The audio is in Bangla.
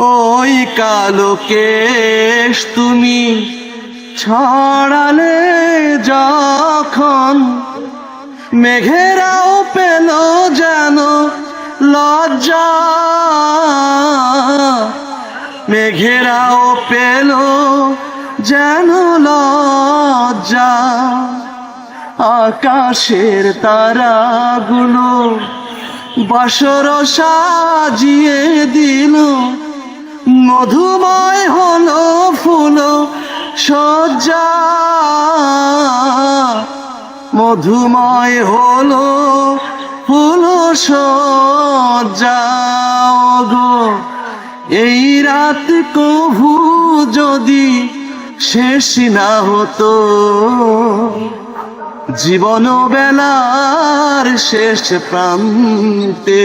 ওই কালো কেশ তুমি ছড়ালে যখন মেঘেরাও পেল যেন লজ্জা। মেঘেরাও পেল যেন লজ্জা। আকাশের তারাগুলো বাসর সাজিয়ে দিল মধুময় হলো ফুল, সজ্জা। মধুময় হলো ফুল, সজ্জা। গো এই রাত কভু যদি শেষ না হতো জীবন বেলার শেষ প্রান্তে